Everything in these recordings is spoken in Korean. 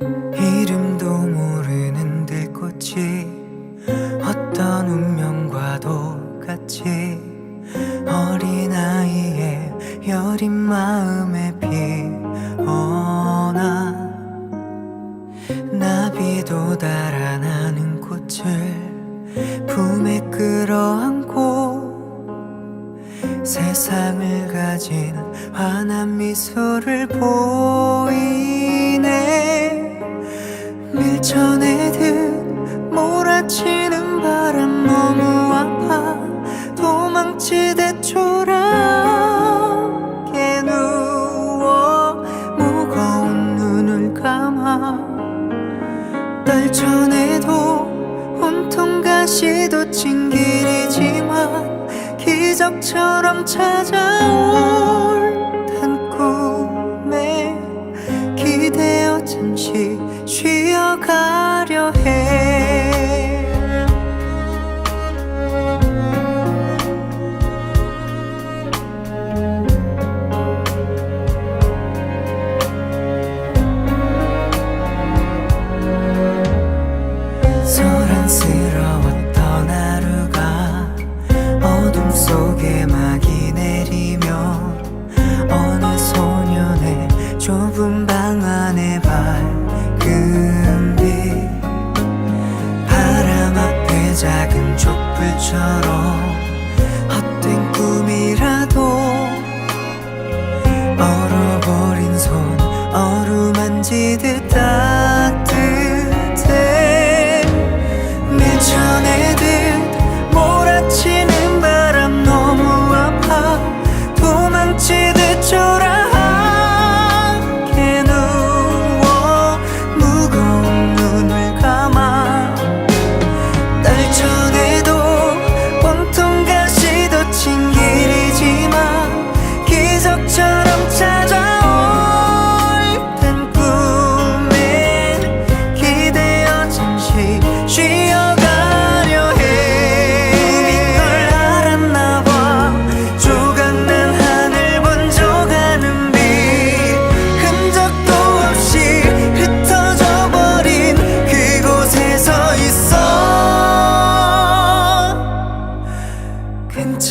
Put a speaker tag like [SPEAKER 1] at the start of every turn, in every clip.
[SPEAKER 1] 이름도 모르는 들꽃이 어떤 운명과도 같이 어린아이의 여린 마음에 피어나 나비도 달아나는 꽃을 품에 끌어안고 세상을 가진 환한 미소를 보이 초라하게 누워 무거운 눈을 감아 떨쳐내도 온통 가시도 징길이지만 기적처럼 찾아올 단 꿈에 기대어 잠시 쉬어가려 해 안에 밝은 빛 바람 앞에 작은 촛불처럼 헛된 꿈이라도 얼어버린 손 어루만지듯 따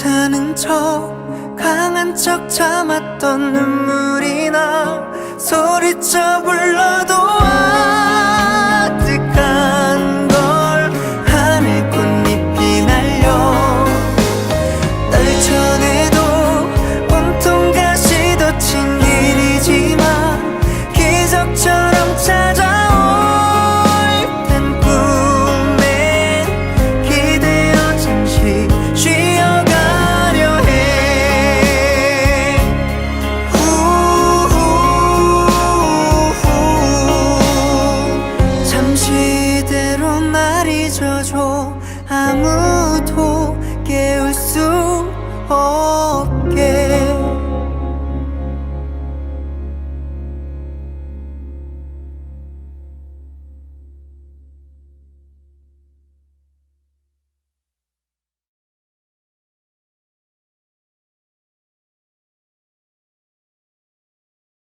[SPEAKER 1] 괜찮은 척 강한 척 참았던 눈물이 나 소리쳐 불러